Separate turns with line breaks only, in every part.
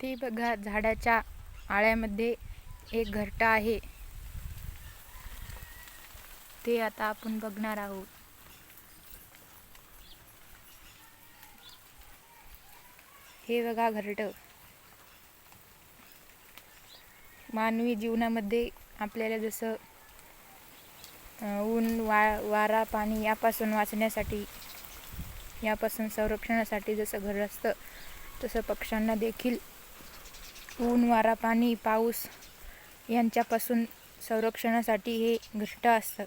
ते बघा झाडाच्या आळ्यामध्ये एक घरटा आहे. ते आता आपण बघणार आहोत. हे बघा घरट. मानवी जीवनामध्ये आपल्याला जसं ऊन वा वारा पाणी यापासून वाचण्यासाठी यापासून संरक्षणासाठी जसं घर असतं तसं पक्ष्यांना देखील ऊन वारा पाणी पाऊस यांच्यापासून संरक्षणासाठी हे घट्ट असतं.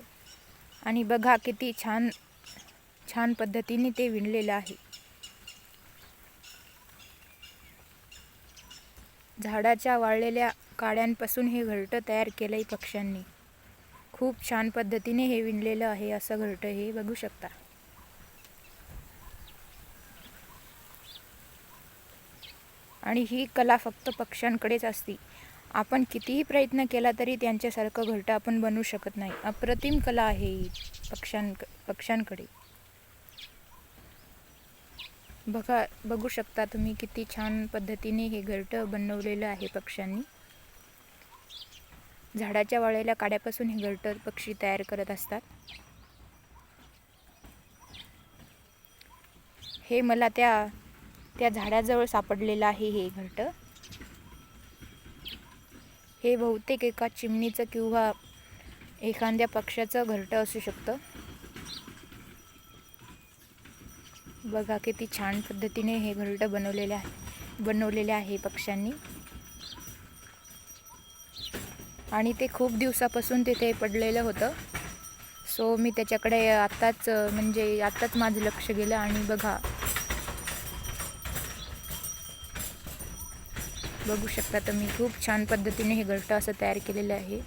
आणि बघा किती छान छान पद्धतीने ते विणलेलं आहे. झाडाच्या वाळलेल्या काड्यांपासून हे घरटं तयार केलं आहे पक्ष्यांनी. खूप छान पद्धतीने हे विणलेलं आहे असं घरटं हे बघू शकता. आणि ही कला फक्त पक्ष्यांकडेच असते. आपण कितीही प्रयत्न केला तरी त्यांच्यासारखं घरटं आपण बनवू शकत नाही. अप्रतिम कला आहे ही पक्ष्यां पक्ष्यांकडे. बघा बघू शकता तुम्ही किती छान पद्धतीने हे घरटं बनवलेलं आहे पक्ष्यांनी. झाडाच्या वाळलेल्या काड्यापासून हे घरटं पक्षी तयार करत असतात. हे मला त्या त्या झाडाजवळ सापडलेलं आहे हे घरटं. हे बहुतेक एका चिमणीचं किंवा एखाद्या पक्षाचं घरटं असू शकतं. बघा किती छान पद्धतीने हे घरटं बनवलेले आहे बनवलेले आहे पक्ष्यांनी. आणि ते खूप दिवसापासून तिथे पडलेलं होतं. सो मी त्याच्याकडे आत्ताच म्हणजे आत्ताच माझं लक्ष गेलं आणि बघा बघू शकता. तुम्ही खूप छान पद्धतीने हे घरटं असं तयार केलेलं आहे.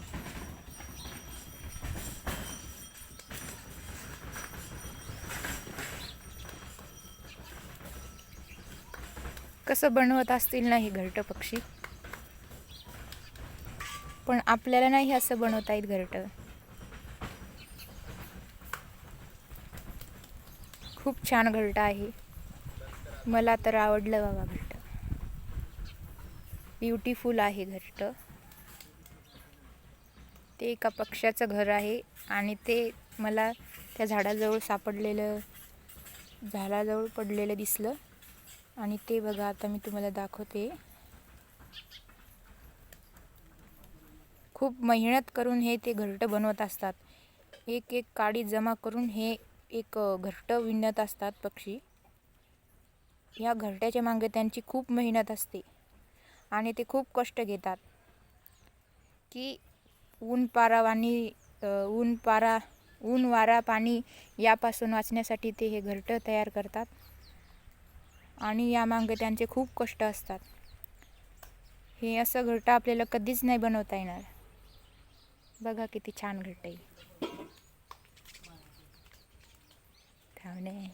कसं बनवत असतील ना हे घरटं पक्षी? पण आपल्याला नाही असं बनवता येत घरटं. खूप छान घरटं आहे. मला तर आवडलं बाबा घरटं. ब्युटिफुल आहे घरटं ते एका पक्ष्याचं घर आहे आणि ते मला त्या झाडाजवळ सापडलेलं झाडाजवळ पडलेलं दिसलं. आणि ते बघा आता मी तुम्हाला दाखवते. खूप मेहनत करून हे ते घरटं बनवत असतात. एक एक काडी जमा करून हे एक घरटं विणत असतात पक्षी. या घरट्याच्या मागे त्यांची खूप मेहनत असते. आणि ते खूप कष्ट घेतात. की ऊन पारा आणि ऊन पारा ऊन वारा पाणी यापासून वाचण्यासाठी ते हे घरटं तयार करतात. आणि यामागे त्यांचे खूप कष्ट असतात. हे असं घरटं आपल्याला कधीच नाही बनवता येणार. बघा किती छान घरटं आहे. थांबणे